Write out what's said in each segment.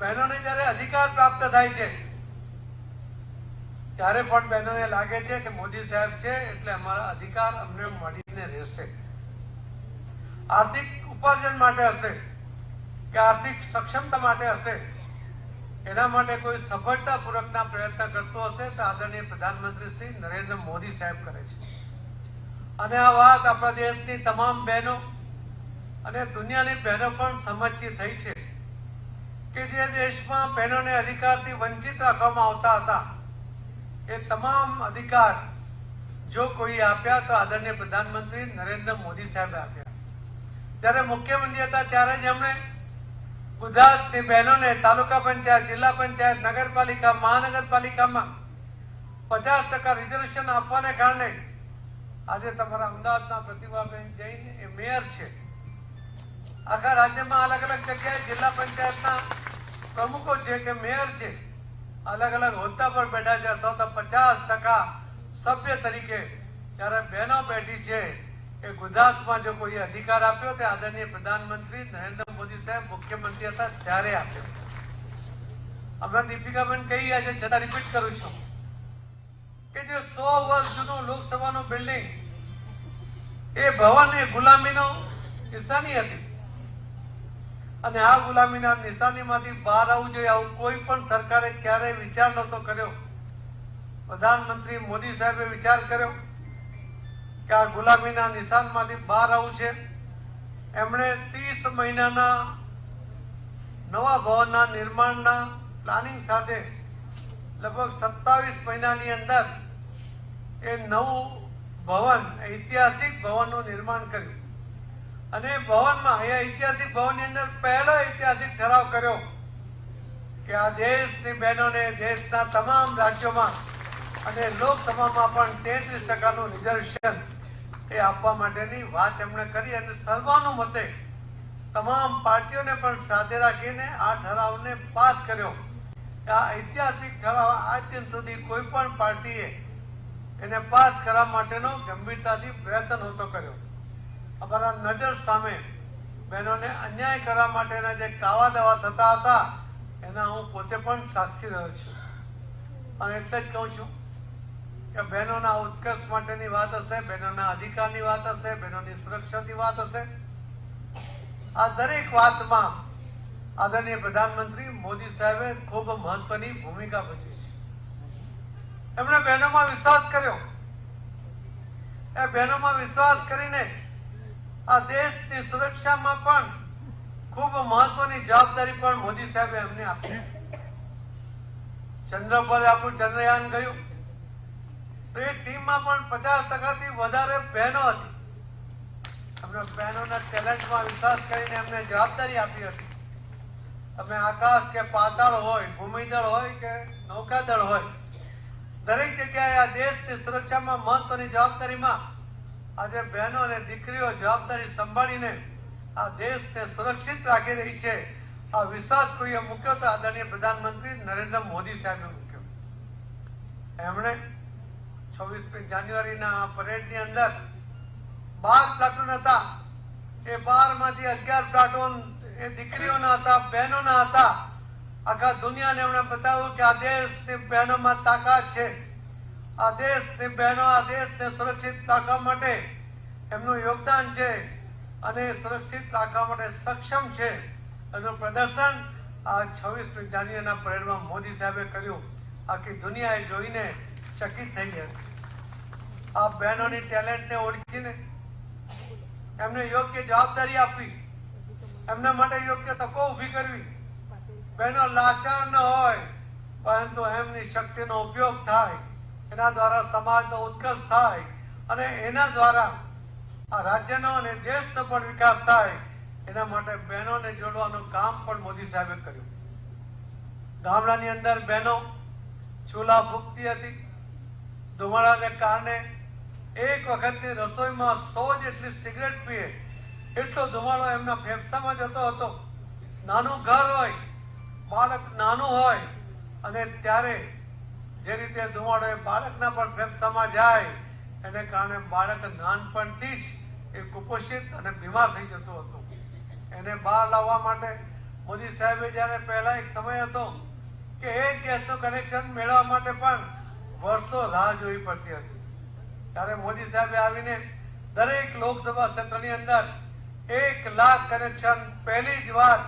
બહેનોને જ્યારે અધિકાર પ્રાપ્ત થાય છે, ત્યારે પણ બહેનોને લાગે છે કે મોદી સાહેબ છે એટલે અમારા અધિકાર અમને મળીને રહેશે. આર્થિક ઉપાર્જન માટે હશે કે આર્થિક સક્ષમતા માટે હશે, એના માટે કોઈ સફળતાપૂર્વકના પ્રયત્ન કરતો હશે તો આદરણીય પ્રધાનમંત્રી શ્રી નરેન્દ્ર મોદી સાહેબ કરે છે. અને આ વાત આપણા દેશની તમામ બહેનો અને દુનિયાની બહેનો પણ સમજતી થઈ છે. કે જે દેશમાં બહેનોને અધિકારથી વંચિત રાખવામાં આવતા હતા, એ તમામ અધિકાર જો કોઈ આપ્યા તો આદરણીય પ્રધાનમંત્રી નરેન્દ્ર મોદી સાહેબે આપ્યા. જ્યારે મુખ્યમંત્રી હતા ત્યારે જ એમણે ગુજરાતની બહેનોને તાલુકા પંચાયત, જિલ્લા પંચાયત, નગરપાલિકા, મહાનગરપાલિકામાં પચાસ ટકા રિઝર્વેશન આપવાને કારણે આજે તમારા અમદાવાદના પ્રતિભાબેન જૈન એ મેયર છે. આખા રાજ્યમાં અલગ અલગ જગ્યાએ જિલ્લા પંચાયતના પ્રમુખો છે કે મેયર છે, અલગ અલગ હોદ્દા પર બેઠા છે, અથવા તો પચાસ ટકા સભ્ય તરીકે જ્યારે બહેનો બેઠી છે, એ ગુજરાતમાં જો કોઈ અધિકાર આપ્યો તે આદરણીય પ્રધાનમંત્રી નરેન્દ્ર મોદી સાહેબ મુખ્યમંત્રી હતા ત્યારે આપ્યો. હમણાં દીપિકાબેન કહી રહ્યા છતાં રિપીટ કરું છું. કે જે સો વર્ષ જૂનું લોકસભાનું બિલ્ડિંગ એ ભવન એ ગુલામીનો નિશાની હતી. અને આ ગુલામીના નિશાનીમાંથી બહાર આવવું જોઈએ, આવું કોઈ પણ સરકારે ક્યારેય વિચાર નહોતો કર્યો. પ્રધાનમંત્રી મોદી સાહેબે વિચાર કર્યો કે આ ગુલામીના નિશાનમાંથી બહાર આવવું છે. એમણે ત્રીસ મહિનાના નવા ભવનના નિર્માણના પ્લાનિંગ સાથે લગભગ સત્તાવીસ મહિનાની અંદર એ નવું ભવન, ઐતિહાસિક ભવનનું નિર્માણ કર્યું. અને ભવનમાં એ ઐતિહાસિક ભવનની અંદર પહેલો ઐતિહાસિક ઠરાવ કર્યો કે આ દેશની બહેનોને દેશના તમામ રાજ્યોમાં અને લોકસભામાં પણ તેત્રીસ ટકાનું રિઝર્વેશન એ આપવા માટેની વાત એમણે કરી અને સર્વાનુમતે તમામ પાર્ટીઓને પણ સાથે રાખીને આ ઠરાવને પાસ કર્યો. આ ઐતિહાસિક ઠરાવ આજ સુધી કોઈ પણ પાર્ટીએ એને પાસ કરવા માટેનો ગંભીરતાથી પ્રયત્ન નહોતો કર્યો. અમારા નજર સામે બહેનોને અન્યાય કરવા માટેના જે કાવા દાવા થતા હતા, એના હું પોતે પણ સાક્ષી રહ્યો છું. અને એટલે જ કહું છું કે બહેનોના ઉત્કર્ષ માટેની વાત હશે, બહેનોના અધિકારની વાત હશે, બહેનોની સુરક્ષાની વાત હશે. આ દરેક વાતમાં આદરણીય પ્રધાનમંત્રી મોદી સાહેબે ખૂબ મહત્વની ભૂમિકા ભજવી છે. એમણે બહેનોમાં વિશ્વાસ કર્યો. એ બહેનોમાં વિશ્વાસ કરીને આ દેશની સુરક્ષામાં પણ ખૂબ મહત્વની જવાબદારી પણ મોદી સાહેબે એમને આપી. ચંદ્ર પર આપણું ચંદ્રયાન ગયું. તો એ ટીમમાં પણ પચાસ ટકાથી વધારે બહેનો હતી. અમને બહેનોના ટેલેન્ટમાં વિશ્વાસ કરીને એમને જવાબદારી આપી હતી. અમે આકાશ કે પાતાળ હોય, ભૂમિદળ હોય કે નૌકાદળ હોય, દરેક જગ્યાએ આ દેશની સુરક્ષામાં મહત્વની જવાબદારીમાં આજે બહેનો અને દીકરીઓ જવાબદારી સંભાળીને આ દેશને સુરક્ષિત રાખી રહી છે. આ વિશ્વાસ કોઈએ મૂક્યો તો આદરણીય પ્રધાનમંત્રી નરેન્દ્ર મોદી સાહેબે મૂક્યો. એમણે છવ્વીસમી જાન્યુઆરીના પરેડની અંદર બાર પ્લાટુન હતા. એ બારમાંથી અગિયાર પ્લાટુન એ દીકરીઓના હતા, બહેનોના હતા. આખા દુનિયાને એમણે બતાવ્યું કે આ દેશની બહેનોમાં તાકાત છે. આ દેશની બહેનો, આ દેશને સુરક્ષિત રાખવા માટે એમનું યોગદાન છે અને સુરક્ષિત રાખવા માટે સક્ષમ છે. એનું પ્રદર્શન આ છવ્વીસમી જાન્યુઆરીના પરેડમાં મોદી સાહેબે કર્યું. આખી દુનિયાએ જોઈને ચકિત થઈ ગયા આ બહેનોની ટેલેન્ટને ઓળખીને એમને યોગ્ય જવાબદારી આપવી. એમના માટે યોગ્ય તકો ઊભી કરવી. બહેનો લાચાર ન હોય, પરંતુ એમની શક્તિનો ઉપયોગ થાય. એના દ્વારા સમાજનો ઉત્કર્ષ થાય અને એના દ્વારા આ રાજ્યનો અને દેશનો પણ વિકાસ થાય, એના માટે બહેનોને જોડવાનું કામ પણ મોદી સાહેબે કર્યું. ગામડાની અંદર બહેનો ચૂલા ફૂંકતી હતી. ધુમાડાને કારણે એક વખતની રસોઈમાં સો જેટલી સિગરેટ પીએ, એટલો ધુમાડો એમના ફેફસામાં જતો હતો. નાનું ઘર હોય, બાળક નાનું હોય, અને ત્યારે જે રીતે ધુમાડો એ બાળકના પણ ફેફસામાં જાય, એને કારણે બાળક નાનપણથી જ એ કુપોષિત અને બીમાર થઈ જતું હતું. એને બહાર લાવવા માટે મોદી સાહેબે જ્યારે પહેલા એક સમય હતો કે એક ગેસનું કનેક્શન મેળવવા માટે પણ વર્ષો રાહ જોવી પડતી હતી. ત્યારે મોદી સાહેબે આવીને દરેક લોકસભા ક્ષેત્રની અંદર એક લાખ કનેક્શન પહેલી જ વાર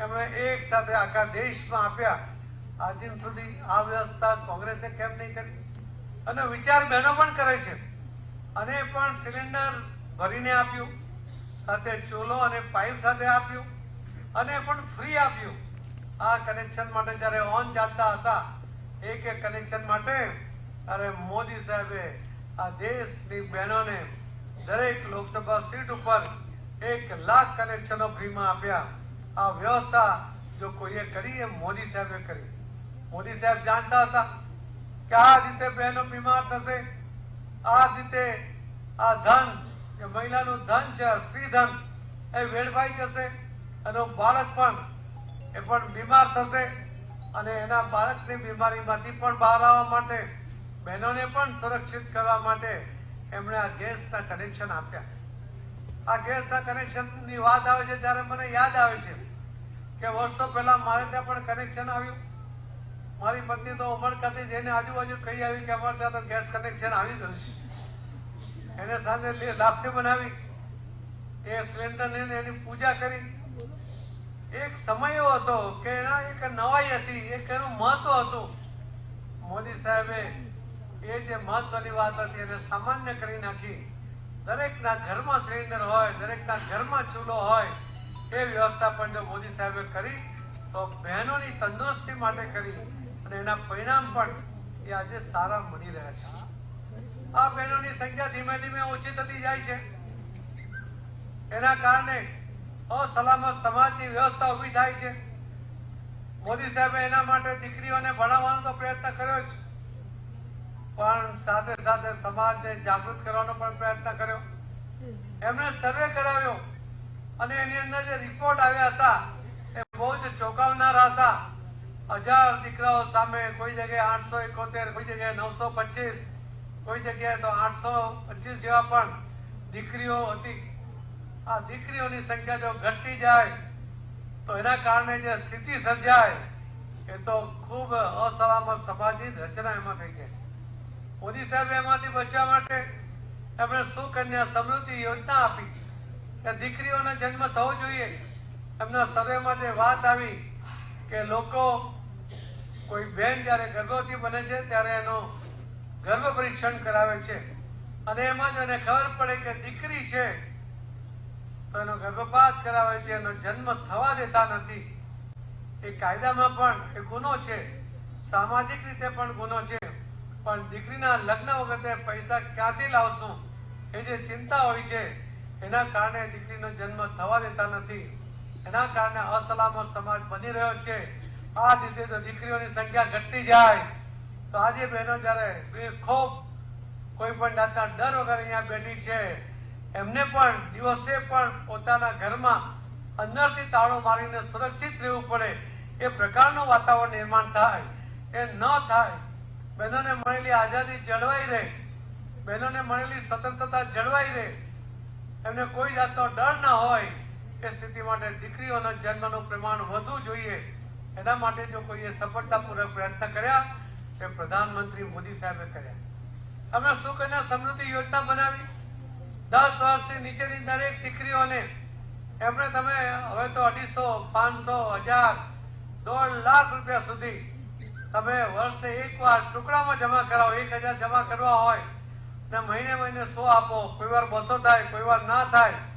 એમણે એક સાથે આખા દેશમાં આપ્યા. આજ દિન સુધી આ વ્યવસ્થા કોંગ્રેસે કેમ નહીં કરી? અને વિચાર બહેનો પણ કરે છે. અને પણ સિલિન્ડર ભરીને આપ્યું, સાથે ચૂલો અને પાઇપ સાથે આપ્યું, અને પણ ફ્રી આપ્યું. આ કનેક્શન માટે જ્યારે ઓન ચાલતા હતા, એક એક કનેક્શન માટે અરે મોદી સાહેબે આ દેશની બહેનોને દરેક લોકસભા સીટ ઉપર એક લાખ કનેક્શનો ફ્રીમાં આપ્યા. આ વ્યવસ્થા જો કોઈએ કરી, એ મોદી સાહેબે કરી. મોદી સાહેબ જાણતા હતા કે આ રીતે બહેનો બીમાર થશે. આ રીતે આ ધન જે મહિલાનું ધન છે સ્ત્રી ધન, એ વેડફાઈ જશે અને બાળક પણ, એ પણ બીમાર થશે અને એના બાળકની બીમારીમાંથી પણ બહાર આવવા માટે, બહેનોને પણ સુરક્ષિત કરવા માટે એમણે આ ગેસના કનેક્શન આપ્યા. આ ગેસના કનેક્શનની વાત આવે છે ત્યારે મને યાદ આવે છે કે વર્ષો પહેલા મારે ત્યાં પણ કનેક્શન આવ્યું. મારી પત્ની તો ઉમરકાથી જઈને આજુબાજુ કહી આવી કે અમારે ત્યાં તો ગેસ કનેક્શન આવી ગયું છે. એને સાથે લાપસી બનાવી, એ સિલિન્ડર લઈને એની પૂજા કરી. એક સમય એવો હતો કે એના એક નવાઈ હતી, એક એનું મહત્વ હતું. મોદી સાહેબે એ જે મહત્વની વાત હતી એને સામાન્ય કરી નાખી. દરેકના ઘરમાં સિલિન્ડર હોય, દરેકના ઘરમાં ચૂલો હોય, એ વ્યવસ્થા પણ જો મોદી સાહેબે કરી, તો બહેનોની તંદુરસ્તી માટે કરી. અને એના પરિણામ પણ એ આજે સારા મળી રહ્યા છે. આ બહેનોની સંખ્યા ધીમે ધીમે ઓછી થતી જાય છે. એના કારણે અસલામત સમાજની વ્યવસ્થા ઊભી થાય છે. મોદી સાહેબે એના માટે દીકરીઓને ભણાવવાનો તો પ્રયત્ન કર્યો છે પણ સાથે સાથે સમાજને જાગૃત કરવાનો પણ પ્રયત્ન કર્યો. એમણે સર્વે કરાવ્યો. અને એની અંદર જે રિપોર્ટ આવ્યા હતા, એ બહુ જ ચોંકાવનારા હતા. હજાર દીકરાઓ સામે કોઈ જગ્યાએ આઠસો એકોતેર, કોઈ જગ્યાએ નવસો પચીસ, કોઈ જગ્યાએ તો આઠસો પચીસ જેવા પણ દીકરીઓ હતી. આ દીકરીઓની સંખ્યા જો ઘટતી જાય, તો એના કારણે જે સ્થિતિ સર્જાય, એ તો ખૂબ અસલામત સમાજની રચના એમાં થઈ ગઈ મોદી સાહેબ એમાંથી બચવા માટે એમણે સુકન્યા સમૃદ્ધિ યોજના આપી. કે દીકરીઓને જન્મ થવો જોઈએ. એમના સર્વેમાં જે વાત આવી. કે લોકો કોઈ બેન જ્યારે ગર્ભવતી બને છે, ત્યારે એનો ગર્ભ પરીક્ષણ કરાવે છે. અને એમાં જ એને ખબર પડે કે દીકરી છે, તો એનો ગર્ભપાત કરાવે છે, એનો જન્મ થવા દેતા નથી. એ કાયદામાં પણ એ ગુનો છે. સામાજિક રીતે પણ ગુનો છે. પણ દીકરીના લગ્ન વખતે પૈસા ક્યાંથી લાવશું? એ જે ચિંતા હોય છે, એના કારણે દીકરીનો જન્મ થવા દેતા નથી. એના કારણે અસલામત સમાજ બની રહ્યો છે. આ રીતે જો દીકરીઓની સંખ્યા ઘટતી જાય. તો આજે બહેનો જ્યારે ખૂબ કોઈ પણ જાતના ડર વગર અહીંયા બેઠી છે, એમને પણ દિવસે પણ પોતાના ઘરમાં અંદરથી તાળો મારીને સુરક્ષિત રહેવું પડે. એ પ્રકારનું વાતાવરણ નિર્માણ થાય. એ ન થાય. બહેનોને મળેલી આઝાદી જળવાઈ રહે. બહેનોને મળેલી સ્વતંત્રતા જળવાઈ રહે. એમને કોઈ જાતનો ડર ના હોય. એ સ્થિતિ માટે દીકરીઓના જન્મનું પ્રમાણ વધુ જોઈએ. એના માટે જો કોઈએ સફળતાપૂર્વક પ્રયત્ન કર્યા, તે પ્રધાનમંત્રી મોદી સાહેબે કર્યા. અમે સુકન્યા સમૃદ્ધિ યોજના બનાવી. દસ વર્ષથી નીચેની દરેક દીકરીઓને એમણે તમે હવે તો અઢીસો, પાંચસો, હજાર, દોઢ લાખ રૂપિયા સુધી તમે વર્ષે એકવાર ટુકડામાં જમા કરાવો, એક હજાર જમા કરવા હોય, ને મહિને મહિને સો આપો, કોઈ વાર બસો થાય, કોઈ વાર ના થાય.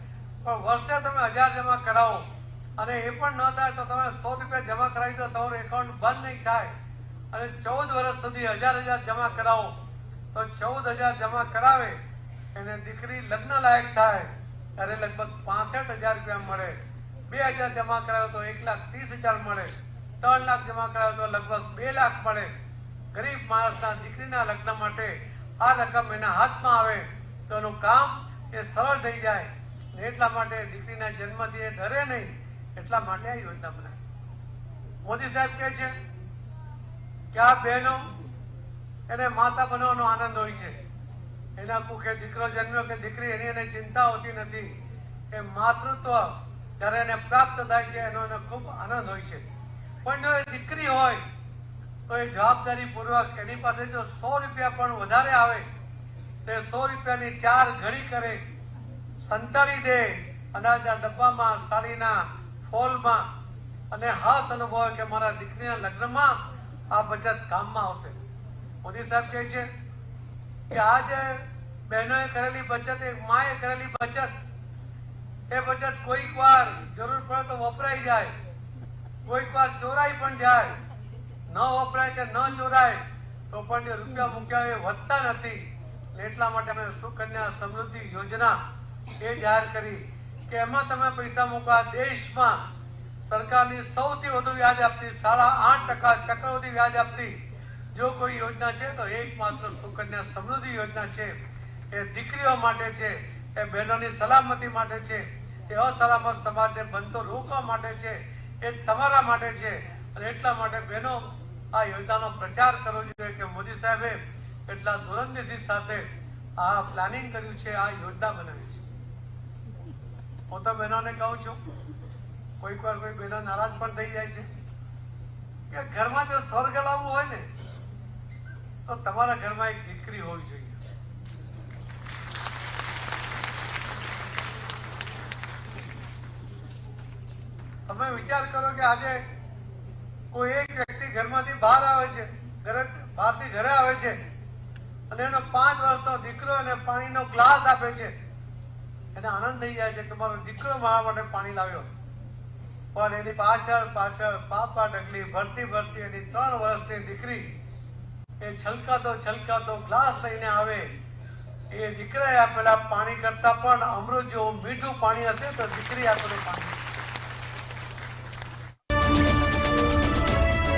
પણ વર્ષે તમે હજાર જમા કરાવો. અને એ પણ ન થાય તો તમે સો રૂપિયા જમા કરાવી દો, તમારું એકાઉન્ટ બંધ નહીં થાય. અને ચૌદ વર્ષ સુધી હજાર હજાર જમા કરાવો. તો ચૌદ હજાર જમા કરાવે, એને દીકરી લગ્ન લાયક થાય. ત્યારે લગભગ પાસઠ હજાર રૂપિયા મળે. બે હજાર જમા કરાવે તો એક લાખ ત્રીસ હજાર મળે. ત્રણ લાખ જમા કરાવે તો લગભગ બે લાખ મળે. ગરીબ માણસના દીકરીના લગ્ન માટે આ રકમ એના હાથમાં આવે તો એનું કામ એ સરળ થઈ જાય. ને એટલા માટે દીકરીના જન્મથી એ ડરે નહીં, એટલા માટે આ યોજના બનાવી. મોદી સાહેબ કહે છે કે આ બહેનો એને માતા બનવાનો આનંદ હોય છે. એના કુખે દીકરો જન્મ્યો કે દીકરી એની એને ચિંતા હોતી નથી. એ માતૃત્વ ત્યારે એને પ્રાપ્ત થાય છે, એનો એને ખૂબ આનંદ હોય છે. પણ જો એ દીકરી હોય, તો એ જવાબદારી પૂર્વક એની પાસે જો સો રૂપિયા પણ વધારે આવે, તે સો રૂપિયાની ચાર ઘડી કરે સંતાડી દે અનાજના ડબ્બામાં સાડીના ફોલમાં અને હાથ અનુભવે કે મારા દીકરીના લગ્નમાં આ બચત કામમાં આવશે. મોદી સાહેબ કહે છે કે આ જે બહેનોએ કરેલી બચત, એક માએ કરેલી બચત, એ બચત કોઈક વાર જરૂર પડે તો વપરાઈ જાય, કોઈક વાર ચોરાઈ પણ જાય. ન વપરાય કે ન ચોરાય, તો પણ જે રૂપિયા મૂક્યા એ વધતા નથી. એટલા માટે અમે સુકન્યા સમૃદ્ધિ યોજના એ જાહેર કરી કે એમાં તમે પૈસા મૂકવા દેશમાં સરકારની સૌથી વધુ વ્યાજ આપતી, સાડા આઠ ટકા ચક્રવૃદ્ધિ વ્યાજ આપતી જો કોઈ યોજના છે, તો એકમાત્ર સુકન્યા સમૃદ્ધિ યોજના છે. એ દીકરીઓ માટે છે, એ બહેનોની સલામતી માટે છે, એ અસલામત સમાજને બનતો રોકવા માટે છે, એ તમારા માટે છે. અને એટલા માટે બહેનો, આ યોજનાનો પ્રચાર કરવો જોઈએ કે મોદી સાહેબે એટલા ધોરણદેશી સાથે આ પ્લાનિંગ કર્યું છે, આ યોજના બનાવી હું તો બહેનોને કહું છું, કોઈક વાર કોઈ બહેનો નારાજ પણ થઈ જાય છે. કે ઘરમાં જો સ્વર્ગ લાવવું હોય ને, તો તમારા ઘરમાં એક દીકરી હોવી જોઈએ. તમે વિચાર કરો કે આજે કોઈ એક વ્યક્તિ ઘરમાંથી બહાર આવે છે, ઘરે બહારથી ઘરે આવે છે, અને એનો પાંચ વર્ષનો દીકરો અને પાણીનો ગ્લાસ આપે છે. એને આનંદ થઈ જાય છે કે મારો દીકરો મારા માટે પાણી લાવ્યો. પણ એની પાછળ પાછળ પાપા ડગલી ભરતી ભરતી એની ત્રણ વર્ષની દીકરી એ છલકાતો છલકાતો ગ્લાસ લઈને આવે. એ દીકરાએ આપેલા પાણી કરતા પણ અમૃત જેવું મીઠું પાણી હશે તો દીકરી આપેલું પાણી.